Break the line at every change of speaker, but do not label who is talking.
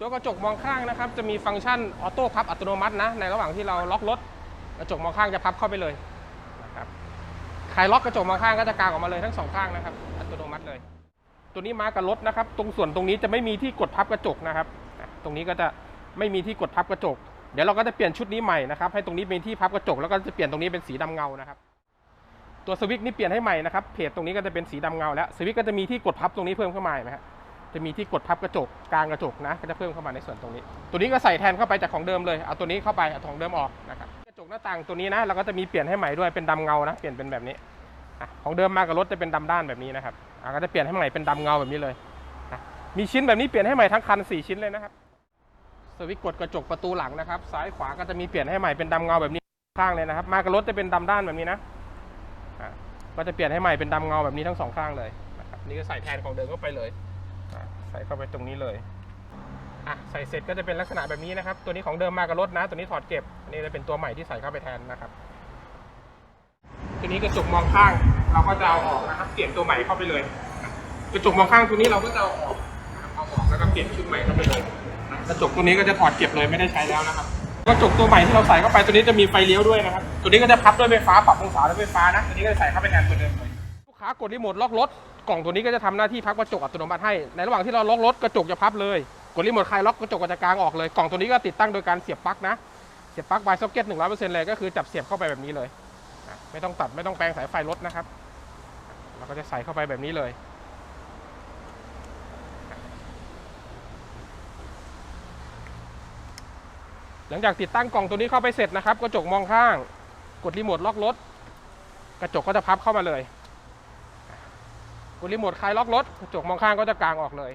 ตัวกระจกมองข้างนะครับ จะมีฟังก์ชันออโต้พับอัตโนมัตินะ ในระหว่างที่เราล็อกรถกระจกมองข้างจะพับเข้าไปเลยนะครับใครล็อกกระจกมองข้างก็จะกางออกมาเลยทั้งสองข้างนะครับ อัตโนมัติเลย ตัวนี้มากับรถนะครับ ตรงส่วนตรงนี้จะไม่มีที่กดพับกระจกนะครับ ตรงนี้ก็จะไม่มีที่กดพับกระจก เดี๋ยวเราก็จะเปลี่ยนชุดนี้ใหม่นะครับ ให้ตรงนี้เป็นที่พับกระจก แล้วก็จะเปลี่ยนตรงนี้เป็นสีดำเงานะครับ ตัวสวิตช์นี่เปลี่ยนให้ใหม่นะครับ เพจตรงนี้ก็จะเป็นสีดำเงาแล้ว สวิตช์ก็จะมีที่กดพับตรงนี้เพิ่มเข้ามาเห็นไหมฮะ จะมีที่กดพับกระจกกลางกระจกนะก็จะเพิ่มเข้ามาในส่วนตรงนี้ ตัวนี้ก็ใส่แทนเข้าไปจากของเดิมเลยเอาตัวนี้เข้าไปเอาของเดิมออกนะครับกระจกหน้าต่างตัวนี้นะเราก็จะมีเปลี่ยนให้ใหม่ด้วยเป็นดำเงานะเปลี่ยนเป็นแบบนี้ของเดิมมากับรถจะเป็นดำด้านแบบนี้นะครับก็จะเปลี่ยนให้ใหม่เป็นดำเงาแบบนี้เลยมีชิ้นแบบนี้เปลี่ยนให้ใหม่ทั้งคัน 4 ชิ้นเลยนะครับสวิตช์กดกระจกประตูหลังนะครับ ซ้ายขวาก็จะมีเปลี่ยนให้ใหม่เป็นดำเงาแบบนี้ข้างเลยนะครับ มากับรถจะเป็นดำด้านแบบนี้นะก็จะเปลี่ยนให้ใหม่เป็นดำเงาแบบนี้ทั้งสองข้างเลยนะครับนี่ก็ใส่แทนของเดิมเข้าไปเลย ใส่เข้าไปตรงนี้เลยอะใส่เสร็จก็จะเป็นลักษณะแบบนี้นะครับ ตัวนี้ของเดิมมากับรถนะ ตัวนี้ถอดเก็บ อันนี้จะเป็นตัวใหม่ที่ใส่เข้าไปแทนนะครับตัวนี้กระจกมองข้างเราก็จะเอาออกนะครับเปลี่ยนตัวใหม่เข้าไปเลย กระจกมองข้างตัวนี้เราก็จะเอาออกเอาออกแล้วก็เปลี่ยนชุดใหม่เข้าไปเลย กระจกตัวนี้ก็จะถอดเก็บเลยไม่ได้ใช้แล้วนะครับ กระจกตัวใหม่ที่เราใส่เข้าไปตัวนี้จะมีไฟเลี้ยวด้วยนะครับ ตัวนี้ก็จะพับด้วยไฟฟ้าปรับองศาด้วยไฟฟ้านะ ตัวนี้ก็จะใส่เข้าไปแทนตัวเดิมเลย ค้ากดรีโมทล็อกรถกล่องตัวนี้ก็จะทำหน้าที่พับกระจกอัตโนมัติให้ ในระหว่างที่เราล็อกรถกระจกจะพับเลย กดรีโมทคลายล็อกกระจกก็จะกลางออกเลย กล่องตัวนี้ก็ติดตั้งโดยการเสียบปลั๊กนะ เสียบปลั๊กไวซ็อกเก็ตหนึ่งร้อยเปอร์เซ็นต์เลยก็คือจับเสียบเข้าไปแบบนี้เลย ไม่ต้องตัดไม่ต้องแปลงสายไฟรถนะครับ เราก็จะใส่เข้าไปแบบนี้เลย หลังจากติดตั้งกล่องตัวนี้เข้าไปเสร็จนะครับ กระจกมองข้าง กดรีโมทล็อกรถ กระจกก็จะพับเข้ามาเลย กดรีโมทคลายล็อกรถกระจกมองข้างก็จะกางออกเลย